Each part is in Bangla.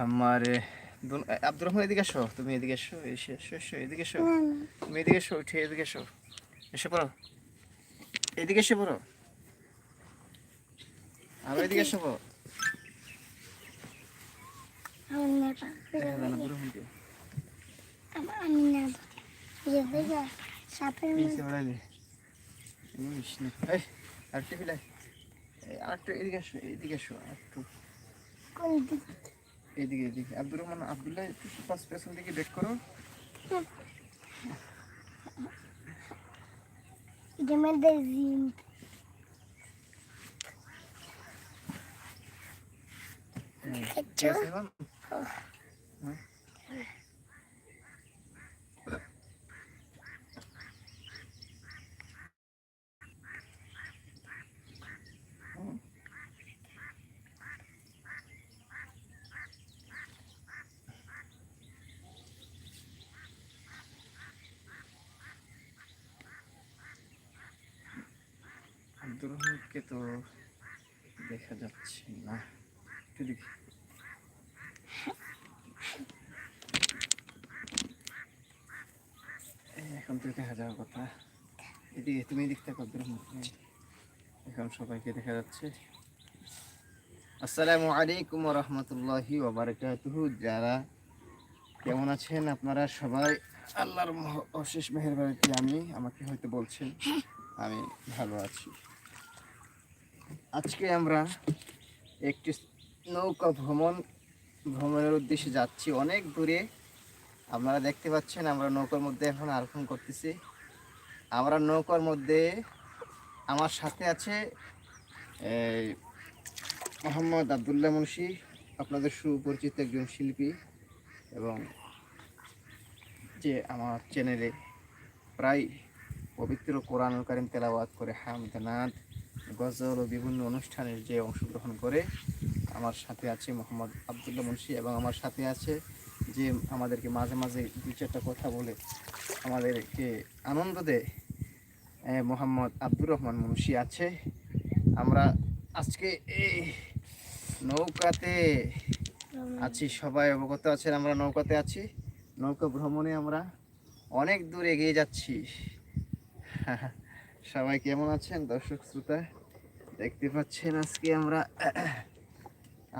আমারে আব্দুর রহমান এদিকে এসো তুমি এদিকে এসো এসে এসো এসো এদিকে এসো তুমি এদিকে এসো উঠে এদিকে এসো এসে পড়ো এদিকে এসে পড়ো আরও এদিকে এসো পড়ো আরেকটু এদিকে এসো এদিকে এসো আরেকটু এদিকে এদিকে। আব্দুর রহমান আবদুল্লাহ একটু পাঁচ পেছন দিকে বেক করো। মধ্যে রহমানকে তো দেখা যাচ্ছে না। একটু দেখি। এখন তো দেখা যাওয়ার কথা। এদিকে তুমি এদিক থেকে এখন সবাইকে দেখা যাচ্ছে। আসসালামু আলাইকুম রহমতুল্লাহি যারা কেমন আছেন আপনারা সবাই? আল্লাহর অশেষ মেহেরবানিতে আমি, আমাকে হয়তো বলছেন, আমি ভালো আছি। আজকে আমরা একটি নৌকা ভ্রমণ, ভ্রমণের উদ্দেশ্যে যাচ্ছি। অনেক দূরে আপনারা দেখতে পাচ্ছেন আমরা নৌকার মধ্যে এখন আরোহণ করতেছি। আমরা নৌকার মধ্যে আমার সাথে আছে মোহাম্মদ আবদুল্লাহ মুন্সি, আপনাদের সুপরিচিত একজন শিল্পী এবং যে আমার চ্যানেলে প্রায় পবিত্র কোরআন কারিম তেলাওয়াত করে হামদানাদ গজল ও বিভিন্ন অনুষ্ঠানের যে অংশগ্রহণ করে আমার সাথে আছে মোহাম্মদ আবদুল্লাহ মুন্সি এবং আমার সাথে আছে যে আমাদেরকে মাঝে মাঝে দু চারটা কথা বলে আমাদেরকে আনন্দ দেয় মোহাম্মদ আব্দুর রহমান মুন্সি আছে। আমরা আজকে এই নৌকাতে আছি, সবাই অবগত আছেন, আমরা নৌকাতে আছি। নৌকা ভ্রমণে আমরা অনেক দূর এগিয়ে যাচ্ছি। সবাই কেমন আছেন, দর্শক শ্রোতা? দেখতে পাচ্ছেন আজকে আমরা।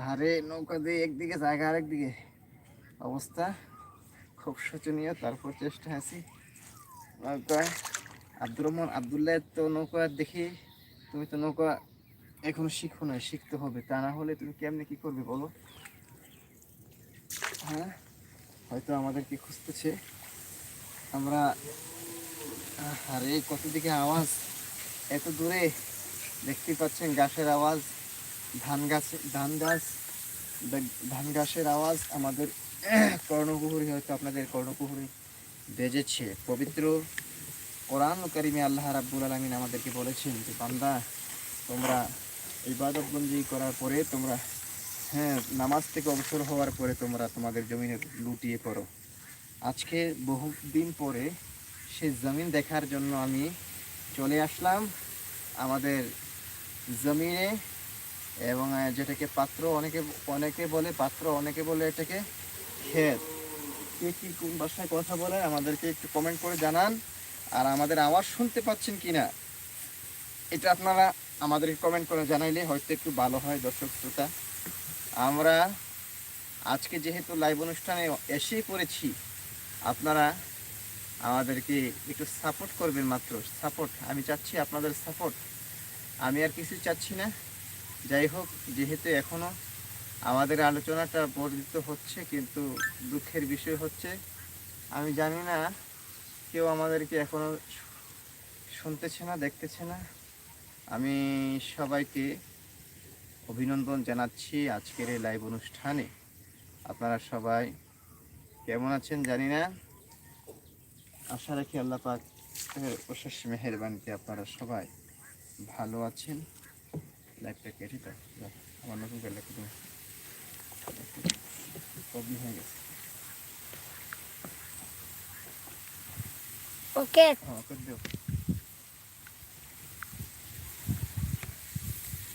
আরে, নৌকা দিয়ে একদিকে জায়গা, আরেকদিকে অবস্থা খুব শোচনীয়, তারপর চেষ্টা আছি। নৌকায় আব্দুর রহমান আবদুল্লাহ তো নৌকা দেখি, তুমি তো নৌকা এখনও শিখো না শিখতে হবে। তা না হলে তুমি কেমনে কি করবে বলো? হ্যাঁ হয়তো আমাদেরকে খুঁজতেছে। আমরা আরে কত দিকে আওয়াজ? এত দূরে। দেখতে পাচ্ছেন গাছের আওয়াজ, ধান গাছ ধান গাছ ধান গাছের আওয়াজ আমাদের কর্ণকুহুরি, হয়তো আপনাদের কর্ণকুহুরি বেজেছে। পবিত্র কোরআন কারিমে আল্লাহ রাব্বুল আলমিন আমাদেরকে বলেছেন যে, বান্দা, তোমরা ইবাদত বন্দি করার পরে তোমরা হ্যাঁ নামাজ থেকে অবসর হওয়ার পরে তোমরা তোমাদের জমিনে লুটিয়ে পড়ো। আজকে বহুদিন পরে সে জমিন দেখার জন্য আমি চলে আসলাম। আমাদের জমিনে এবং যেটাকে পাত্র অনেকে অনেকে বলে, পাত্র অনেকে বলে এটাকে ক্ষেত। কে কি কোন ভাষায় কথা বলে, আমাদেরকে একটু কমেন্ট করে জানান। আর আমাদের আওয়াজ শুনতে পাচ্ছেন কিনা, এটা আপনারা আমাদেরকে কমেন্ট করে জানাইলে হয়তো একটু ভালো হয় দর্শক শ্রোতা। আমরা আজকে যেহেতু লাইভ অনুষ্ঠানে এসেই পড়েছি, আপনারা আমাদেরকে একটু সাপোর্ট করবেন মাত্র। সাপোর্ট আমি চাচ্ছি আপনাদের সাপোর্ট আমি আর কিছু চাচ্ছি না। যাই হোক, যেহেতু এখনও আমাদের আলোচনাটা বর্ধিত হচ্ছে, কিন্তু দুঃখের বিষয় হচ্ছে, আমি জানি না, কেউ আমাদেরকে এখনও শুনতেছে না, দেখতেছে না। আমি সবাইকে অভিনন্দন জানাচ্ছি আজকের এই লাইভ অনুষ্ঠানে। আপনারা সবাই কেমন আছেন জানি না। আশা রাখি আল্লাহ পাক অশেষ মেহেরবানিতে আপনারা সবাই ভালো আছেন? লাইফটা কেটে দাও। আমার নতুন করে তুমি প্রবলেম হয়ে গেছে। ওকে ওকে করে দিও।